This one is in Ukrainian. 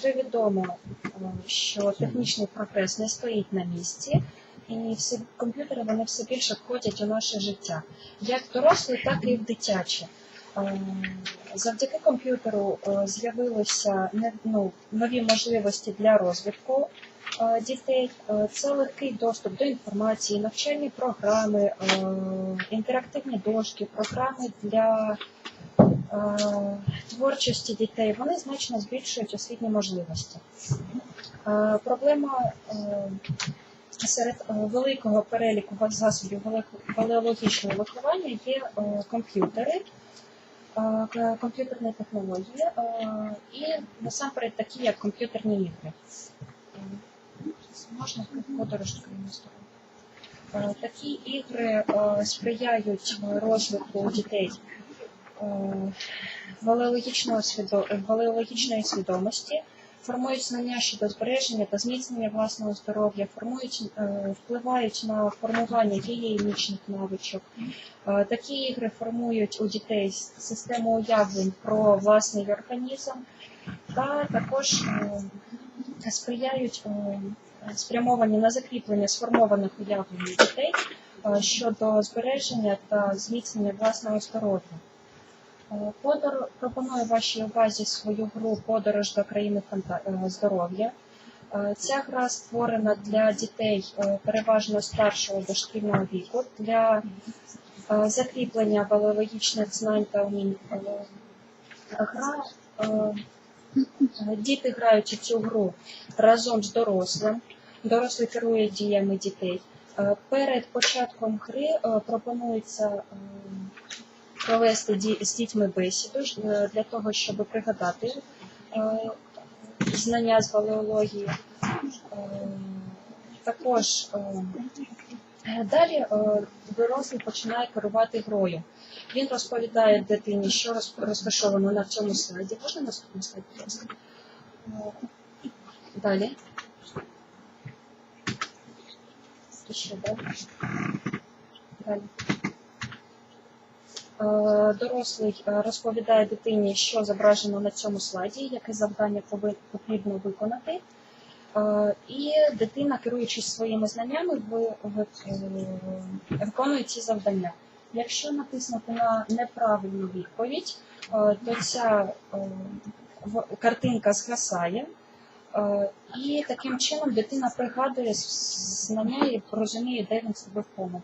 Вже відомо, е, що технічний прогрес не стоїть на місці, і всі комп'ютери вони все більше входять у наше життя, як доросле, так і в дитяче. Завдяки комп'ютеру е, з'явилися ну, нові можливості для розвитку е, дітей. Це легкий доступ до інформації, навчальні програми, інтерактивні дошки, програми для творчості дітей. Вони значно збільшують освітні можливості. Е, Проблема е, серед е, великого переліку засобів валеологічного виховання є комп'ютери, комп'ютерні технології і насамперед такі, як комп'ютерні ігри. Можна подорож країни сторони. Е, Такі ігри сприяють розвитку дітей валеологічної свідомості, формують знання щодо збереження та зміцнення власного здоров'я, е, впливають на формування гігієнічних навичок. Е, Такі ігри формують у дітей систему уявлень про власний організм та також е, сприяють е, спрямовані на закріплення сформованих уявлень дітей е, щодо збереження та зміцнення власного здоров'я. Е, Подор пропоную вашій увазі свою гру Подорож до країни е, здоров'я. Е, Ця гра створена для дітей переважно старшого дошкільного віку для закріплення валеологічних знань та умінь. Гра діти грають у цю гру разом з дорослим. Дорослий керує діями дітей. Перед початком гри пропонується провести з дітьми бесіду е, для того, щоб пригадати е, знання з валеології. Е, Також е, далі дорослий починає керувати грою. Він розповідає дитині, що розташовано на цьому слайді. Можна наступний слайд, будь ласка? Далі. Ще далі. Далі. Е, Дорослий е, розповідає дитині, що зображено на цьому слайді, яке завдання потрібно виконати. Е, І дитина, керуючись своїми знаннями, ви- ви- виконує ці завдання. Якщо натиснути на неправильну відповідь, то ця картинка згасає, і таким чином дитина пригадує знання і розуміє, де він зробив помилку.